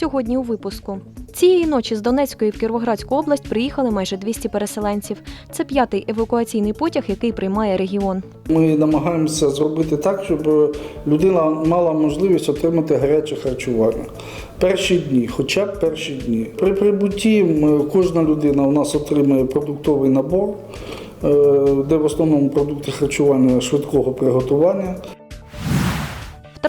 Сьогодні у випуску. Цієї ночі з Донецької в Кіровоградську область приїхали майже 200 переселенців. Це п'ятий евакуаційний потяг, який приймає регіон. Ми намагаємося зробити так, щоб людина мала можливість отримати гаряче харчування. Перші дні, хоча б перші дні. При прибутті кожна людина у нас отримує продуктовий набор, е, де в основному продукти харчування швидкого приготування.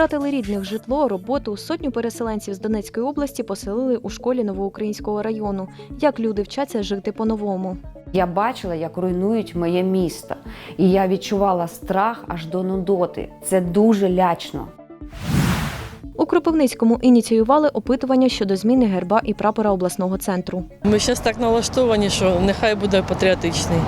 Втратили рідних житло, роботу. Сотню переселенців з Донецької області поселили у школі Новоукраїнського району. Як люди вчаться жити по-новому. Я бачила, як руйнують моє місто, і я відчувала страх аж до нудоти. Це дуже лячно. У Кропивницькому ініціювали опитування щодо зміни герба і прапора обласного центру. Ми зараз так налаштовані, що нехай буде патріотичний.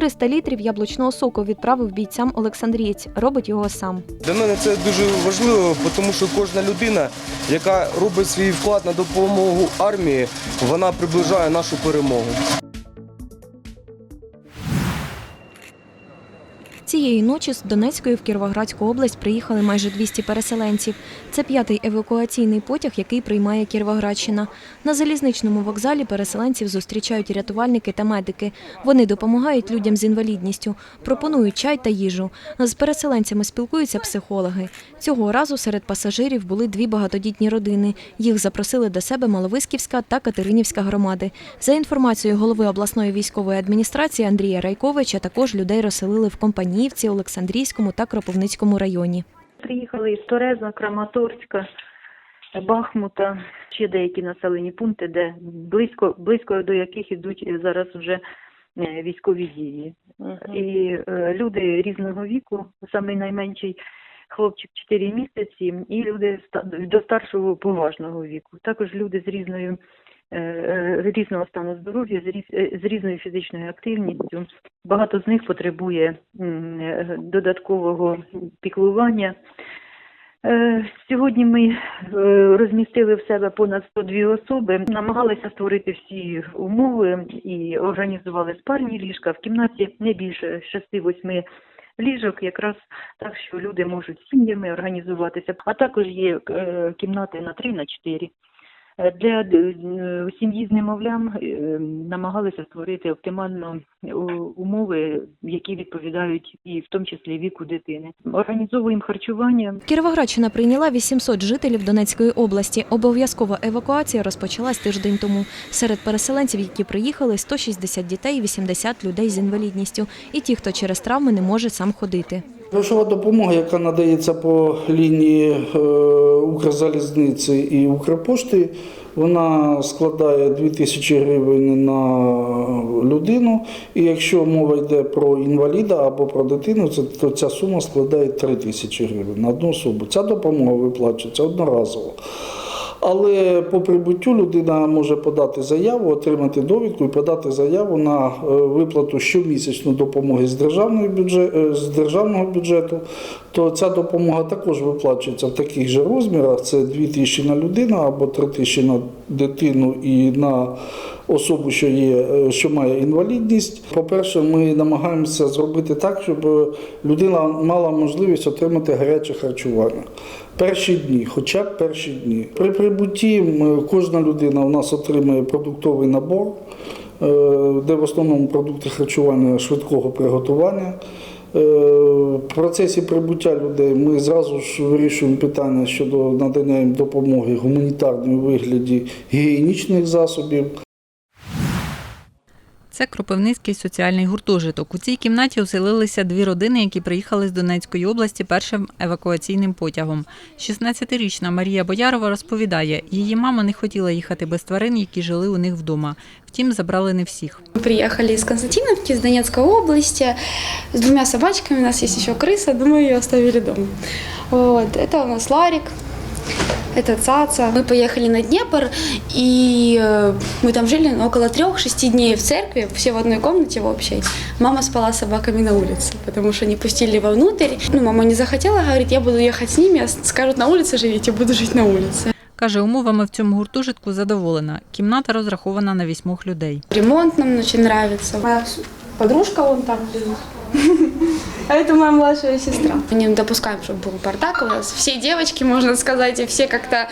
300 літрів яблучного соку відправив бійцям Олександрієць. Робить його сам. Для мене це дуже важливо, тому що кожна людина, яка робить свій вклад на допомогу армії, вона приближає нашу перемогу. Цієї ночі з Донецької в Кіровоградську область приїхали майже 200 переселенців. Це п'ятий евакуаційний потяг, який приймає Кіровоградщина. На залізничному вокзалі переселенців зустрічають рятувальники та медики. Вони допомагають людям з інвалідністю, пропонують чай та їжу. З переселенцями спілкуються психологи. Цього разу серед пасажирів були дві багатодітні родини. Їх запросили до себе Маловисківська та Катеринівська громади. За інформацією голови обласної військової адміністрації Андрія Райковича, також людей розселили в Компаніївці, Олександрійському та Кропивницькому районі. Приїхали із Тореза, Краматорська, Бахмута, ще деякі населені пункти, де близько, близько до яких ідуть зараз вже е, військові дії. І е, люди різного віку, самий найменший хлопчик 4 місяці, і люди до старшого поважного віку. Також люди з різною різного стану здоров'я, е, з різною фізичною активністю. Багато з них потребує е, додаткового піклування. Е, Сьогодні ми е, розмістили в себе понад 102 особи, намагалися створити всі умови і організували спальні ліжка в кімнаті не більше 6-8 ліжок, якраз так, що люди можуть сім'ями організуватися. А також є е, кімнати на 3 на 4. Е, Для е, сім'ї з немовлям е, намагалися створити оптимально е, умови, які відповідають і в тому числі віку дитини. Організовуємо харчування, Кіровоградщина прийняла 800 жителів Донецької області. Обов'язкова евакуація розпочалась тиждень тому. Серед переселенців, які приїхали, 160 дітей і 80 людей з інвалідністю. І ті, хто через травми не може сам ходити. Грошова допомога, яка надається по лінії е, Укрзалізниці і Укрпошти, вона складає 2 тисячі гривень на людину. І якщо мова йде про інваліда або про дитину, то ця сума складає 3 тисячі гривень на одну особу. Ця допомога виплачується одноразово. Але по прибуттю людина може подати заяву, отримати довідку і подати заяву на е, виплату щомісячної допомоги з державного бюджету, з державного бюджету. То ця допомога також виплачується в таких же розмірах: це 2 тисячі на людину або 3 тисячі на дитину і на особу, що є, е, що має інвалідність. По-перше, ми намагаємося зробити так, щоб людина мала можливість отримати гаряче харчування. Перші дні, хоча б перші дні. При прибутті кожна людина у нас отримує продуктовий набор, е, де в основному продукти харчування швидкого приготування. Е, В процесі прибуття людей ми зразу ж вирішуємо питання щодо надання їм допомоги гуманітарної вигляді гігієнічних засобів. Це Кропивницький соціальний гуртожиток. У цій кімнаті оселилися дві родини, які приїхали з Донецької області першим евакуаційним потягом. 16-річна Марія Боярова розповідає, її мама не хотіла їхати без тварин, які жили у них вдома. Втім, забрали не всіх. Мы приехали из Константиновки, из Донецкой области, с двумя собачками. У нас есть еще крыса, думаю, ее оставили дома. Вот. Это у нас Ларик, это Цаца. Мы поехали на Днепр, и э, мы там жили около трех-шести дней в церкви, все в одной комнате в общей. Мама спала с собаками на улице, потому что не пустили вовнутрь. Ну, мама не захотела, говорит, я буду ехать с ними, а скажут, на улице живите, буду жить на улице. Каже, умовами в цьому гуртожитку задоволена. Кімната розрахована на вісьмох людей. Ремонт нам очень нравится. Моя подружка вон там живет. А это моя младшая сестра. Мы не допускаем, чтобы был бардак у нас. Все девочки, можно сказать, и все как-то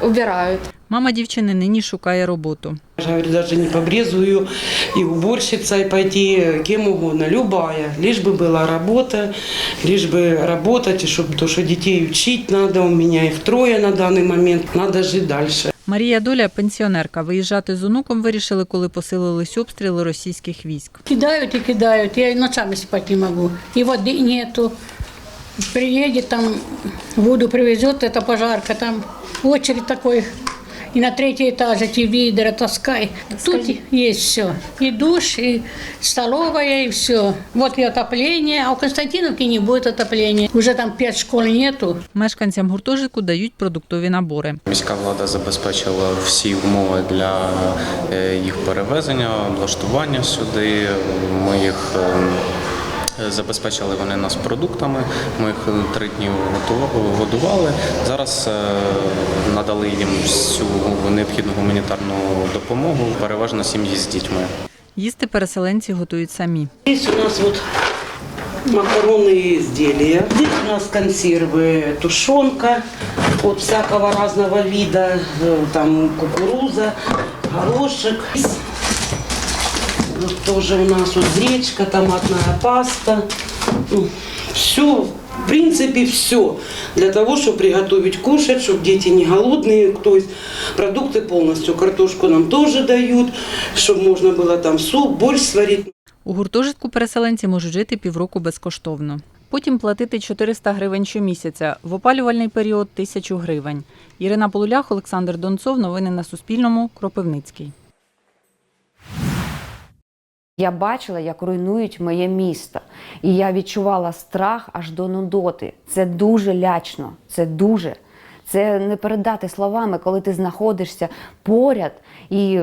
убирают. Мама дівчини нині шукає роботу. Я говорю, даже не побрезую и уборщица, и пойти кем угодно, любая. Лишь бы была работа, лишь бы работать, и чтобы, то, что детей учить надо, у меня их трое на данный момент, надо жить дальше. Марія Доля пенсіонерка. Виїжджати з онуком вирішили, коли посилились обстріли російських військ. Кидають і кидають, я и ночами спати не можу. І води нету. Приїде там, воду привезуть, це пожарка, там очередь такой И на третий этаж эти видеры таскай. Тут есть все. И душ, и столовая, и все. Вот и отопление, а у Константиновки не будет отопления. Уже там пять школ нету. Мешканцям гуртожитку дають продуктові набори. Міська влада забезпечила всі умови для е, їх перевезення, облаштування сюди. Ми їх е, забезпечили вони нас продуктами. Ми їх три дні готу- годували. Зараз е, надали їм всю необхідну гуманітарну допомогу, переважно сім'ї з дітьми. Їсти переселенці готують самі. Здесь у нас вот макаронные изделия. Здесь у нас консервы, тушенка от всякого разного вида, э, там кукуруза, горошек. Вот тоже у нас вот гречка, томатная паста. Все, в принципе, все для того, чтобы приготовить кушать, чтобы дети не голодные. То есть продукты полностью, картошку нам тоже дают, чтобы можно было там суп, борщ сварить. У гуртожитку переселенці можуть жити півроку безкоштовно. Потім платити 400 гривень щомісяця, в опалювальний період – 1000 гривень. Ірина Полулях, Олександр Донцов. Новини на Суспільному. Кропивницький. Я бачила, як руйнують моє місто, і я відчувала страх аж до нудоти. Це дуже лячно, це дуже. Це не передати словами, коли ти знаходишся поряд і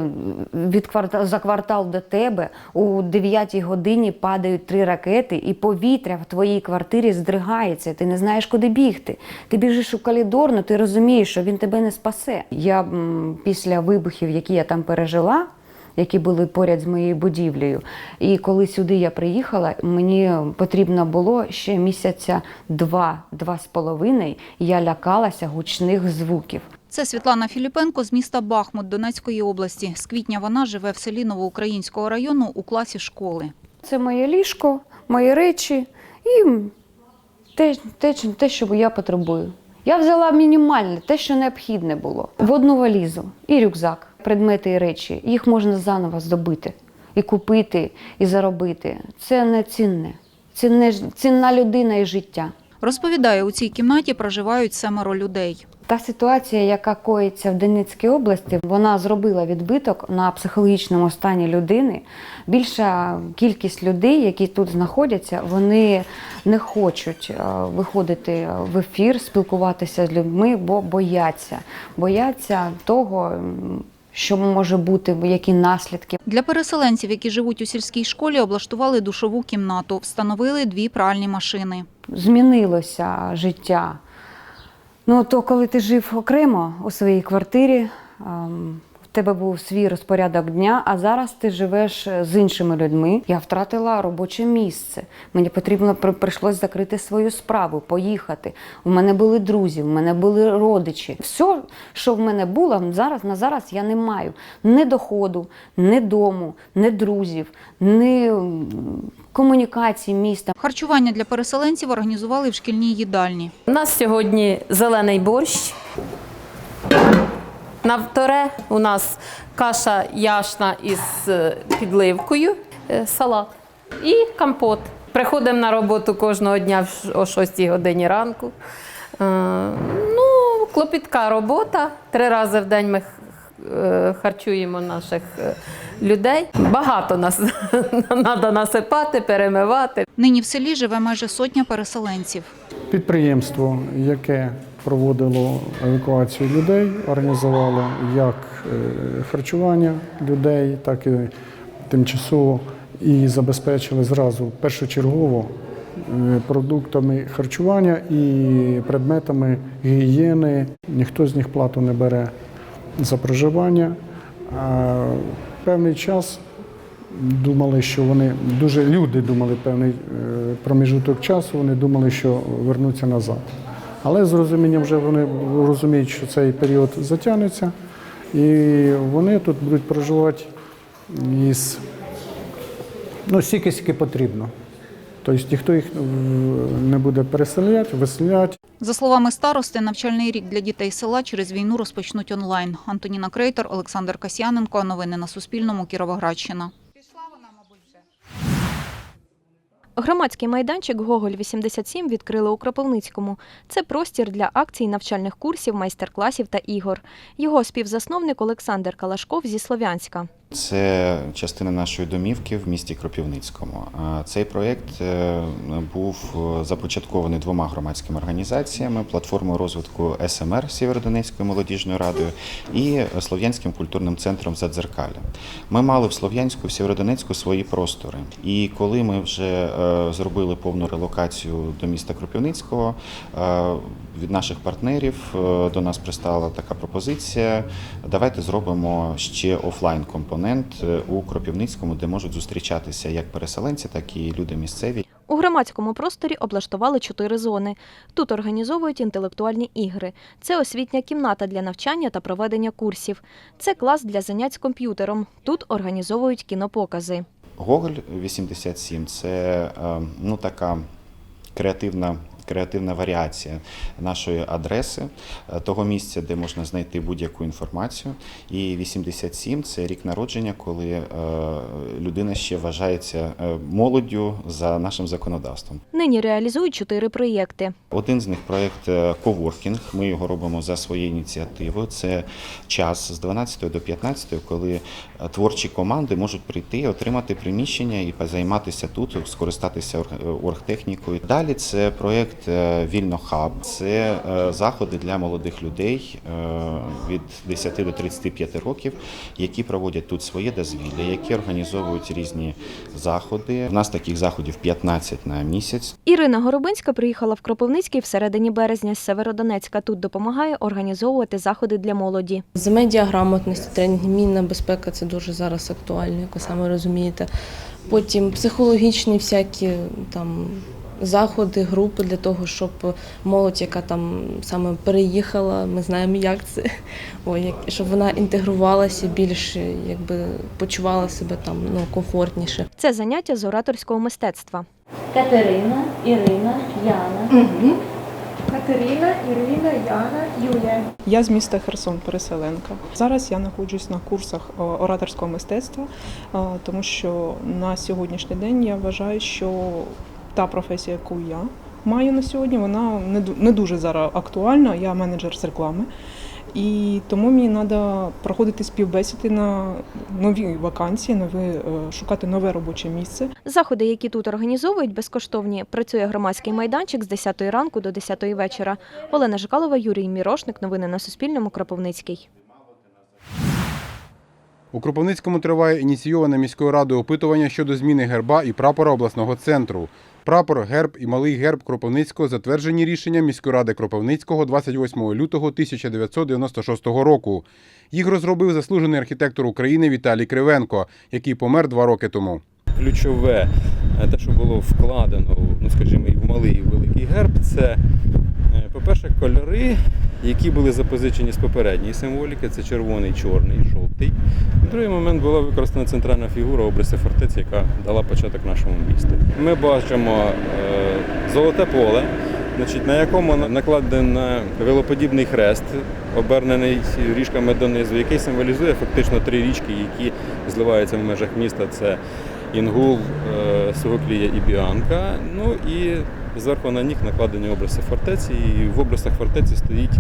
від квартал за квартал до тебе у 9 годині падають три ракети, і повітря в твоїй квартирі здригається. Ти не знаєш, куди бігти. Ти біжиш у коридор, але ти розумієш, що він тебе не спасе. Я після вибухів, які я там пережила які були поряд з моєю будівлею. І коли сюди я приїхала, мені потрібно було ще місяця два, два з половиною. Я лякалася гучних звуків. Це Світлана Філіпенко з міста Бахмут Донецької області. З квітня вона живе в селі Новоукраїнського району у класі школи. Це моє ліжко, мої речі і те, те, те, що я потребую. Я взяла мінімальне, те, що необхідне було. В одну валізу і рюкзак, предмети і речі. Їх можна заново здобити і купити, і заробити. Це не цінне. Цінне, цінна людина і життя. Розповідає, у цій кімнаті проживають семеро людей. Та ситуація, яка коїться в Донецькій області, вона зробила відбиток на психологічному стані людини. Більша кількість людей, які тут знаходяться, вони не хочуть е, виходити в ефір, спілкуватися з людьми, бо бояться. Бояться того, що може бути, які наслідки. Для переселенців, які живуть у сільській школі, облаштували душову кімнату, встановили дві пральні машини. змінилося життя. Ну, то коли ти жив окремо у своїй квартирі, ем, тебе був свій розпорядок дня, а зараз ти живеш з іншими людьми. Я втратила робоче місце. Мені потрібно при- прийшлось закрити свою справу, поїхати. У мене були друзі, у мене були родичі. Все, що в мене було, зараз на зараз я не маю ні доходу, ні дому, ні друзів, ні комунікації міста. Харчування для переселенців організували в шкільній їдальні. У нас сьогодні зелений борщ. На вторе у нас каша яшна із е, підливкою, е, салат і компот. Приходимо на роботу кожного дня в о 6 годині ранку. Е, Ну, клопітка робота. Три рази в день ми харчуємо наших людей. Багато нас треба насипати, перемивати. Нині в селі живе майже сотня переселенців. Підприємство, яке проводило евакуацію людей, організувало як е, харчування людей, так і тимчасово і забезпечили зразу першочергово е, продуктами харчування і предметами гігієни. Ніхто з них плату не бере за проживання. А певний час думали, що вони дуже люди думали певний е, проміжуток часу, вони думали, що вернуться назад. Але з розумінням вже вони розуміють, що цей період затягнеться, і вони тут будуть проживати із ну, стільки, скільки потрібно. Тобто ніхто їх е, не буде переселяти, виселяти. За словами старости, навчальний рік для дітей села через війну розпочнуть онлайн. Антоніна Крейтор, Олександр Касьяненко. Новини на Суспільному. Кіровоградщина. Громадський майданчик Гоголь 87 відкрили у Кропивницькому. Це простір для акцій, навчальних курсів, майстер-класів та ігор. Його співзасновник Олександр Калашков зі Слов'янська. Це частина нашої домівки в місті Кропівницькому. Цей проєкт е, був е, започаткований двома громадськими організаціями: платформою розвитку СМР Сєвєродонецькою молодіжною радою і Слов'янським культурним центром Задзеркаля. Ми мали в Слов'янську, в Сєвєродонецьку свої простори. І коли ми вже е, зробили повну релокацію до міста Кропівницького, від наших партнерів до нас пристала така пропозиція. Давайте зробимо ще офлайн компонент е, у Кропівницькому, де можуть зустрічатися як переселенці, так і люди місцеві. У громадському просторі облаштували чотири зони. Тут організовують інтелектуальні ігри. Це освітня кімната для навчання та проведення курсів. Це клас для занять з комп'ютером. Тут організовують кінопокази. Гоголь 87 це е, ну така креативна. Креативна варіація нашої адреси, е, того місця, де можна знайти будь-яку інформацію. І 87 це рік народження, коли е, людина ще вважається е, молоддю за нашим законодавством. Нині реалізують чотири проєкти. Один з них проєкт коворкінг. Ми його робимо за своєю ініціативою. Це час з 12 до 15, коли творчі команди можуть прийти, отримати приміщення і позайматися тут, скористатися оргтехнікою. Далі це проєкт е, Вільно Хаб. Це е, заходи для молодих людей е, від 10 до 35 років, які проводять тут своє дозвілля, які організовують різні заходи. У нас таких заходів 15 на місяць. Ірина Горобинська приїхала в Кропивницький в середині березня з Северодонецька. Тут допомагає організовувати заходи для молоді. З медіаграмотності, тренінг, мінна безпека це дуже зараз актуально, як ви саме розумієте. Потім психологічні всякі там заходи, групи для того, щоб молодь, яка там саме переїхала, ми знаємо, як це, ой, як, щоб вона інтегрувалася більше, якби почувала себе там ну, комфортніше. Це заняття з ораторського мистецтва. Катерина, Ірина, Яна. Угу. Катерина, Ірина, Яна, Юлія. Я з міста Херсон, переселенка. Зараз я знаходжусь на курсах ораторського мистецтва, е, тому що на сьогоднішній день я вважаю, що та професія, яку я маю на сьогодні, вона не дуже зараз актуальна. Я менеджер з реклами. І тому мені треба проходити співбесіди на нові вакансії, нові, е, шукати нове робоче місце. Заходи, які тут організовують, безкоштовні. Працює громадський майданчик з 10 ранку до 10 вечора. Олена Жикалова, Юрій Мірошник. Новини на Суспільному. Кропивницький. У Кропивницькому триває ініційоване міською радою опитування щодо зміни герба і прапора обласного центру. Прапор, герб і малий герб Кропивницького затверджені рішенням міської ради Кропивницького 28 лютого 1996 року. Їх розробив заслужений архітектор України Віталій Кривенко, який помер два роки тому. ключове, е, те, що було вкладено, ну скажімо, в малий, і великий герб, це, е, по-перше, кольори, які були запозичені з попередньої символіки, це червоний, чорний, жовтий. Другий момент була використана центральна фігура обриси фортеці, яка дала початок нашому місту. Ми бачимо е, золоте поле, на якому накладено велоподібний хрест, обернений ріжками донизу, який символізує фактично три річки, які зливаються в межах міста. Це Інгул, е, Сугоклія і Біанка. Ну і зверху на них накладені обриси фортеці. І в обрисах фортеці стоїть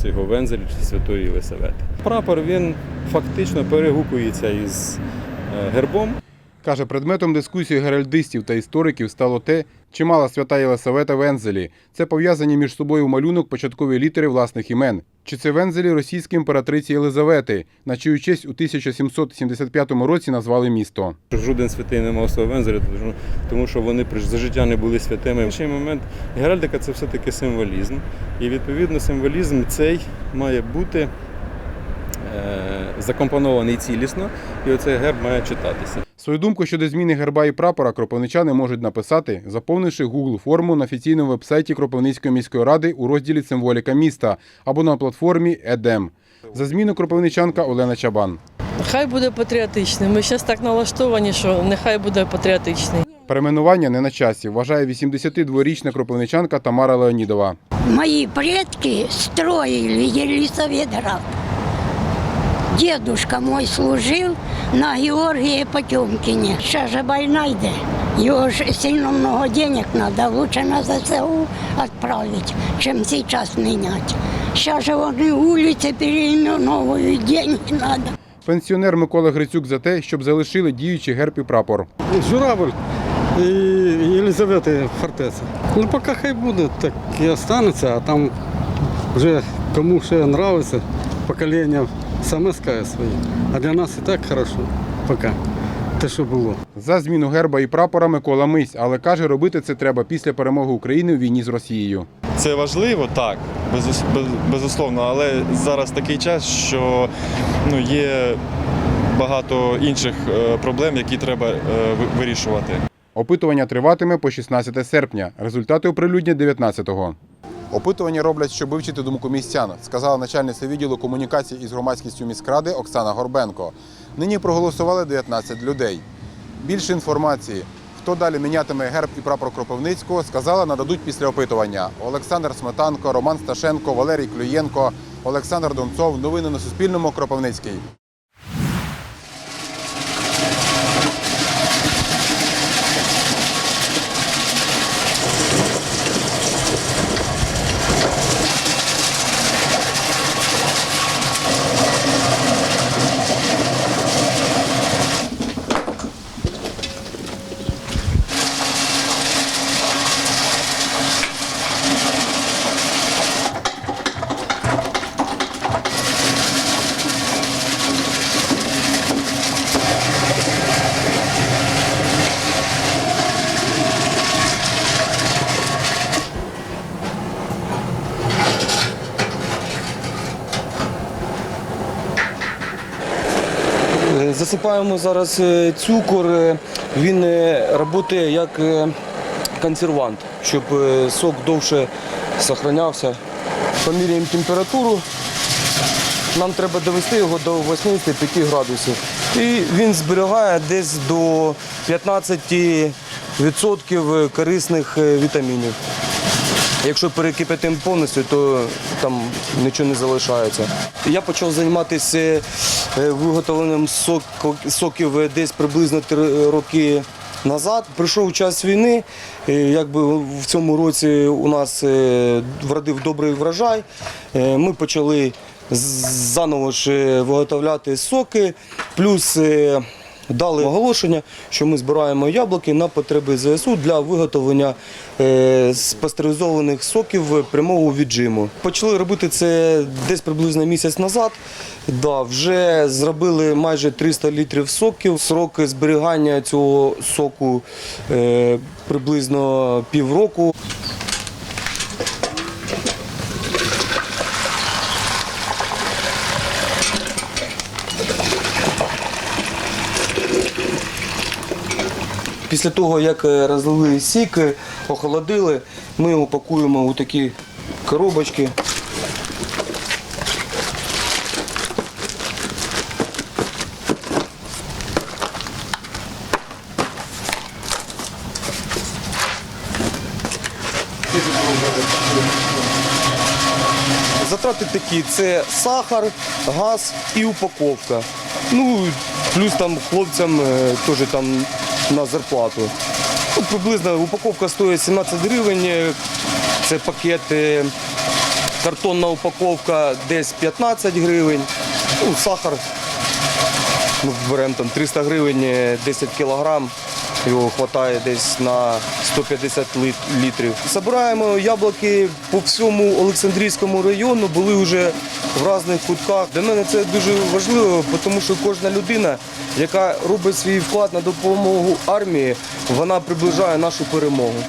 оцей говензель Святої Єлисавети. Прапор він фактично перегукується із е, гербом. Каже, предметом дискусії геральдистів та істориків стало те, чи мала свята Єлисавета вензелі. Це пов'язані між собою малюнок початкові літери власних імен. Чи це вензелі російської імператриці Єлизавети, на чию честь у 1775 році назвали місто. Жоден святий не мав свого вензеля, тому що- вони за життя не були святими. Інший момент геральдика це все-таки символізм. І відповідно символізм цей має бути закомпонований цілісно, і оцей герб має читатися. Свою думку щодо зміни герба і прапора кропивничани можуть написати, заповнивши Google форму на офіційному вебсайті Кропивницької міської ради у розділі Символіка міста або на платформі ЕДЕМ. За зміну кропивничанка Олена Чабан. Хай буде патріотичний. Ми зараз так налаштовані, що нехай буде патріотичний. Перейменування не на часі, вважає 82-річна кропивничанка Тамара Леонідова. Мои предки строили Елисаветград. Дедушка мой служил на Георгии Потемкине. Сейчас же война йде. Його ж сильно много денег надо, лучше на ЗСУ отправить, чем сейчас менять. Сейчас же вони улицы переименовывают, деньги надо. Пенсіонер Микола Грицюк за те, щоб залишили діючий герб і прапор. Журавль і Єлизавети фортеця. Ну, поки хай буде, так і останеться, а там вже кому ще подобається, покоління саме скаже своє. А для нас і так хорошо, поки те, що було. За зміну герба і прапора Микола Мись, але каже, робити це треба після перемоги України у війні з Росією. Це важливо, так, безусловно, але зараз такий час, що ну, є багато інших е, проблем, які треба е, вирішувати. Опитування триватиме по 16 серпня. Результати оприлюднять 19-го. Опитування роблять, щоб вивчити думку містян, сказала начальниця відділу комунікації із громадськістю міськради Оксана Горбенко. Нині проголосували 19 людей. Більше інформації, хто далі мінятиме герб і прапор Кропивницького, сказала, нададуть після опитування. Олександр Сметанко, Роман Сташенко, Валерій Клюєнко, Олександр Донцов. Новини на Суспільному. Кропивницький. Засипаємо зараз е, цукор. е, Він працює як е, консервант, щоб сок довше зберігався. Поміряємо температуру. Нам треба довести його до 85 градусів. І він зберігає десь до 15% корисних вітамінів. Якщо перекипятимо повністю, то там нічого не залишається. Я почав займатися е, виготовленням сок- соків десь приблизно три роки назад. Прийшов час війни, е, якби в цьому році у нас е, вродив добрий врожай. Е, Ми почали заново ж е, виготовляти соки, плюс е, дали оголошення, що ми збираємо яблуки на потреби ЗСУ для виготовлення е, пастеризованих соків прямого віджиму. Почали робити це десь приблизно місяць назад. Да, вже зробили майже 300 літрів соків. Срок зберігання цього соку е, приблизно півроку. Після того, як е, розлили сік, е, охолодили, ми його пакуємо у такі коробочки. Затрати такі: це сахар, газ і упаковка. Ну, плюс там хлопцям е, теж там на зарплату. Ну, приблизно упаковка стоїть 17 гривень. е, Це пакет, е, картонна упаковка десь 15 гривень. Ну, сахар. Ну, беремо там 300 гривень, е, 10 кілограм. Його вистачає десь на 150 лит- літрів. Забираємо яблуки по всьому Олександрійському району, були вже в різних кутках. Для мене це дуже важливо, тому що кожна людина, яка робить свій вклад на допомогу армії, вона приближає нашу перемогу.